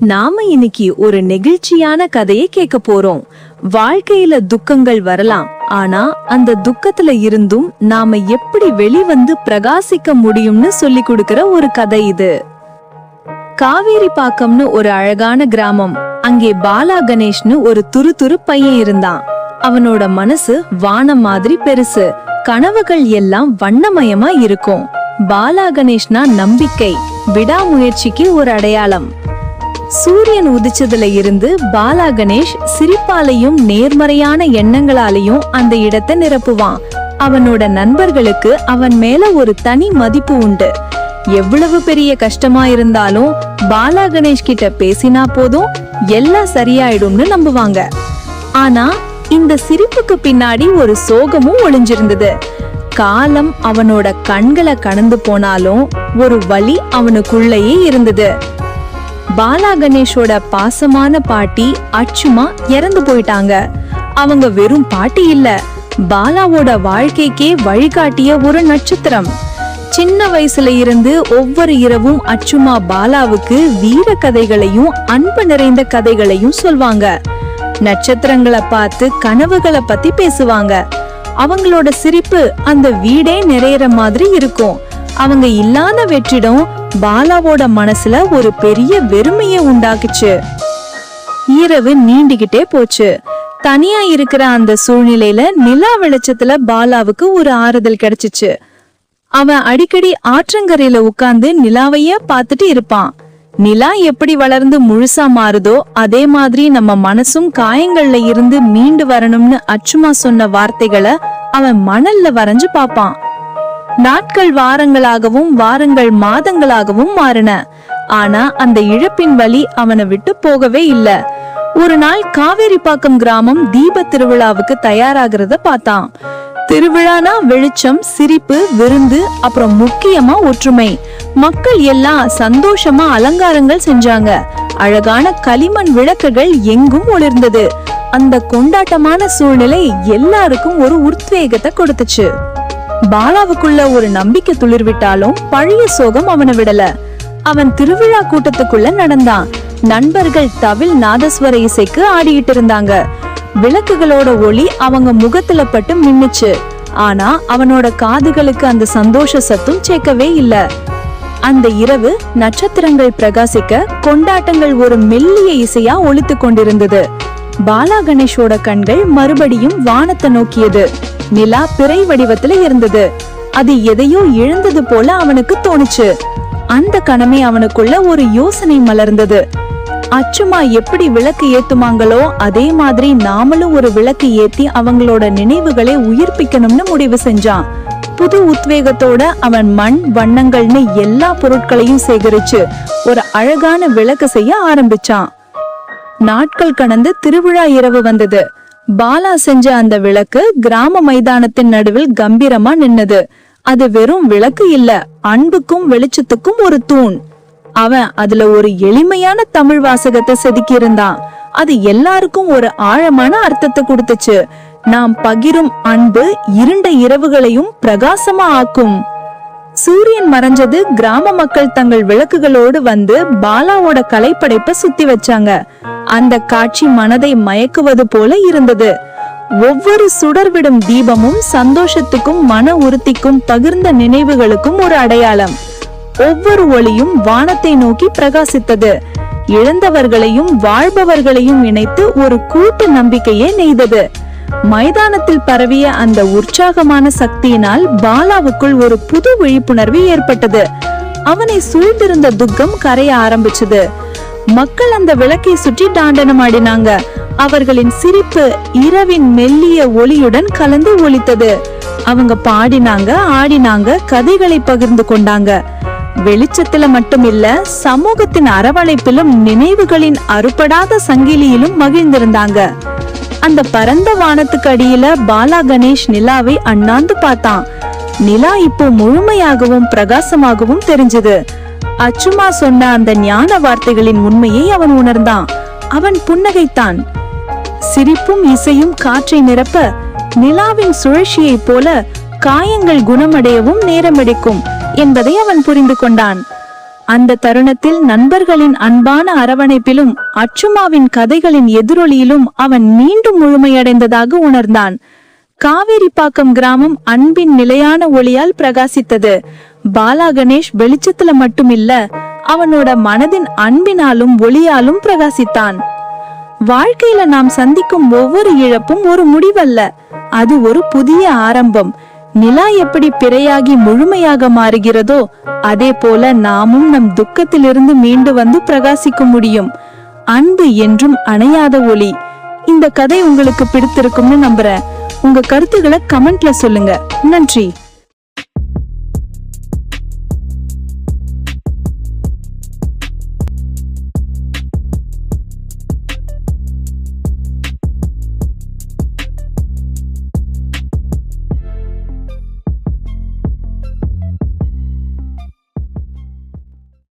நாம இன்னைக்கு ஒரு நெகிழ்ச்சியான கதையை கேட்க போறோம். வாழ்க்கையில துக்கங்கள் வரலாம். ஆனா அந்த துக்கத்துல இருந்தும் நாம எப்படி வெளிவந்து பிரகாசிக்க முடியும்னு சொல்லி கொடுக்கிற ஒரு கதை இது. காவேரி பாக்கம்னு ஒரு அழகான கிராமம். அங்கே பாலா கணேஷ்னு ஒரு துரு துரு பையன் இருந்தான். அவனோட மனசு வானம் மாதிரி பெருசு. கனவுகள் எல்லாம் வண்ணமயமா இருக்கும். பாலா கணேஷ்னா நம்பிக்கை விடாமுயற்சிக்கு ஒரு அடையாளம். சூரியன் உதிச்சதுல இருந்து பாலா கணேஷ் சிரிப்பாலையும் நேர்மறையான எண்ணங்களாலையும் அந்த இடத்தை நிரப்புவான். அவனோட நண்பர்களுக்கு அவன் மேல ஒரு தனி மதிப்பு உண்டு. எவ்வளவு பெரிய கஷ்டமா இருந்தாலும் பாலா கணேஷ் கிட்ட பேசினா போதும் எல்லாம் சரியாயிடும்னு நம்புவாங்க. ஆனா இந்த சிரிப்புக்கு பின்னாடி ஒரு சோகமும் ஒளிஞ்சிருந்தது. காலம் அவனோட கண்களை கடந்து போனாலும் ஒரு வலி அவனுக்குள்ளேயே இருந்தது. பாலா கணேஷோட பாசமான பாட்டி அச்சுமா இறந்து போயிட்டாங்க. அவங்க வெறும் பாட்டி இல்ல பாலாவோட வாழ்க்கைக்கே வழிகாட்டிய ஒரு நட்சத்திரம். சின்ன வயசுல இருந்து ஒவ்வொரு இரவும் அச்சுமா பாலாவுக்கு வீர கதைகளையும் அன்பு நிறைந்த கதைகளையும் சொல்வாங்க. நட்சத்திரங்களை பார்த்து கனவுகளை பத்தி பேசுவாங்க. அவங்களோட சிரிப்பு அந்த வீடே நிறையற மாதிரி இருக்கும். அவங்க இல்லாத வெற்றிடம் பாலாவோட மனசுல ஒரு பெரிய வெறுமைய உண்டாக்குச்சு. இரவு நீண்டுகிட்டே போச்சு. தனியா இருக்கிற அந்த சூழ்நிலையில நிலா வெளிச்சத்துல பாலாவுக்கு ஒரு ஆறுதல் கிடைச்சிச்சு. அவன் அடிக்கடி ஆற்றங்கரையில உட்கார்ந்து நிலாவையே பார்த்துட்டு இருப்பான். நிலா எப்படி வளர்ந்து முழுசா மாறுதோ அதே மாதிரி நம்ம மனசும் காயங்கள்ல இருந்து மீண்டு வரணும்னு அச்சுமா சொன்ன வார்த்தைகளை அவன் மணல்ல வரைஞ்சு பாப்பான் நாட்கள் வாரங்களாகவும் வாரங்கள் மாதங்களாகவும் மாறின. ஆனா அந்த இழப்பின் வழி அவனை விட்டு போகவே இல்ல. ஒரு நாள் காவேரிப்பாக்கம் கிராமம் தீப திருவிழாவுக்கு தயாராகிறத பார்த்தான். திருவிழானா வெளிச்சம் சிரிப்பு விருந்து அப்புறம் முக்கியமா ஒற்றுமை. மக்கள் எல்லாம் சந்தோஷமா அலங்காரங்கள் செஞ்சாங்க. அழகான களிமண் விளக்குகள் எங்கும் ஒளிர்ந்தது. அந்த கொண்டாட்டமான சூழ்நிலை எல்லாருக்கும் ஒரு உத்வேகத்தை கொடுத்துச்சு. பாலாவுக்குள்ள ஒரு நம்பிக்கை துளிர்விட்டாலும் பழைய சோகம் அவனை விடல. அவன் திருவிழா கூட்டத்துக்குள்ள நடந்தான். நண்பர்கள் தவில் நாதஸ்வர இசைக்கு ஆடிட்டு இருந்தாங்க. விளக்குகளோட ஒளி அவங்க முகத்துல பட்டு மின்னுச்சு. ஆனா அவனோட காதுகளுக்கு அந்த சந்தோஷ சத்தும் சேர்க்கவே இல்ல. அந்த இரவு நட்சத்திரங்கள் பிரகாசிக்க கொண்டாட்டங்கள் ஒரு மெல்லிய இசையா ஒழித்து கொண்டிருந்தது. பாலா கணேஷோட கண்கள் மறுபடியும் வானத்தை நோக்கியது. நிலா பிறை வடிவத்துல இருந்தது. அது எதையோ இழந்தது போல அவனுக்கு தோணுச்சு. அந்த கணமே அவனுக்குள்ள ஒரு யோசனை மலர்ந்தது. அச்சுமா எப்படி விளக்கு ஏத்துமாங்களோ அதே மாதிரி நாமளும் ஒரு விளக்கு ஏத்தி அவங்களோட நினைவுகளை உயிர்ப்பிக்கணும்னு முடிவு செஞ்சான். புது உத்வேகத்தோட அவன் மண் வண்ணங்கள்னு எல்லா பொருட்களையும் சேகரிச்சு ஒரு அழகான விளக்கு செய்ய ஆரம்பிச்சான். நாட்கள் கடந்து திருவிழா இரவு வந்தது. பாலா செஞ்ச அந்த விளக்கு கிராம மைதானத்தின் நடுவில் கம்பீரமா நின்னது. அது வெறும் விளக்கு இல்ல அன்புக்கும் வெளிச்சத்துக்கும் ஒரு தூண். அவன் அதுல ஒரு எளிமையான தமிழ் வாசகத்தை செதுக்கி இருந்தான் அது எல்லாருக்கும் ஒரு ஆழமான அர்த்தத்தை கொடுத்துச்சு. நாம் பகிரும் அன்பு இருண்ட இரவுகளையும் பிரகாசமா ஆக்கும். சூரியன் மறைஞ்சது கிராம மக்கள் தங்கள் விளக்குகளோடு வந்து பாலாவோட கலைப்படைப்ப சுத்தி வச்சாங்க. அந்த காட்சி மனதை மயக்குவது போல இருந்தது. ஒவ்வொரு சுடர்விடும் தீபமும் சந்தோஷத்துக்கும் மன உறுத்திக்கும் பகிர்ந்த நினைவுகளுக்கும் ஒரு அடையாளம். ஒவ்வொரு ஒளியும் வானத்தை நோக்கி பிரகாசித்தது. இழந்தவர்களையும் வாழ்பவர்களையும் இணைத்து ஒரு கூட்டு நம்பிக்கையே நெய்தது. மைதானத்தில் பரவிய அந்த உற்சாகமான சக்தியினால் பாலாவுக்குள் ஒரு புது விழிப்புணர்வு ஏற்பட்டது. அவனை சூழ்ந்திருந்த துக்கம் கரைய ஆரம்பிச்சது. மக்கள் அந்த விளக்கை சுற்றி தாண்டனம் ஆடினாங்க. அவர்களின் சிரிப்பு இரவின் மெல்லிய ஒளியுடன் கலந்து ஒலித்தது. அவங்க பாடினாங்க ஆடினாங்க கதைகளை பகிர்ந்து கொண்டாங்க. வெளிச்சத்துல மட்டுமில்ல சமூகத்தின் அரவணைப்பிலும் நினைவுகளின் அறுபடாத சங்கிலியிலும் மகிழ்ந்திருந்தாங்க. அந்த பரந்த வானத்துக்கு அடியில பாலா கணேஷ் நிலாவை அண்ணாந்து பார்த்தான். நிலா இப்போ முழுமையாகவும் பிரகாசமாகவும் தெரிஞ்சது. அச்சுமா சொன்ன அந்த ஞான வார்த்தைகளின் உண்மையை அவன் உணர்ந்தான். அவன் புன்னகைத்தான். சிரிப்பும் இசையும் காற்றை நிரப்ப நிலாவின் சுழற்சியைப் போல காயங்கள் குணமடையவும் நேரமெடுக்கும் என்பதை அவன் புரிந்து கொண்டான். அந்த தருணத்தில் நண்பர்களின் அன்பான அரவணைப்பிலும் அச்சுமாவின் கதைகளின் எதிரொலியிலும் அவன் மீண்டும் முழுமையடைந்ததாக உணர்ந்தான். காவேரிப்பாக்கம் கிராமம் அன்பின் நிலையான ஒளியால் பிரகாசித்தது. பாலா கணேஷ் வெளிச்சத்துல மட்டுமில்ல அவனோட மனதின் அன்பினாலும் ஒளியாலும் பிரகாசித்தான். வாழ்க்கையில நாம் சந்திக்கும் ஒவ்வொரு இழப்பும் ஒரு முடிவல்ல அது ஒரு புதிய ஆரம்பம். நிலா எப்படி பிறையாகி முழுமையாக மாறுகிறதோ அதே போல நாமும் நம் துக்கத்திலிருந்து மீண்டு வந்து பிரகாசிக்க முடியும். அன்பு என்றும் அணையாத ஒளி. இந்த கதை உங்களுக்கு பிடித்திருக்கும்னு நம்புறேன். உங்க கருத்துக்களை கமெண்ட்ல சொல்லுங்க. நன்றி.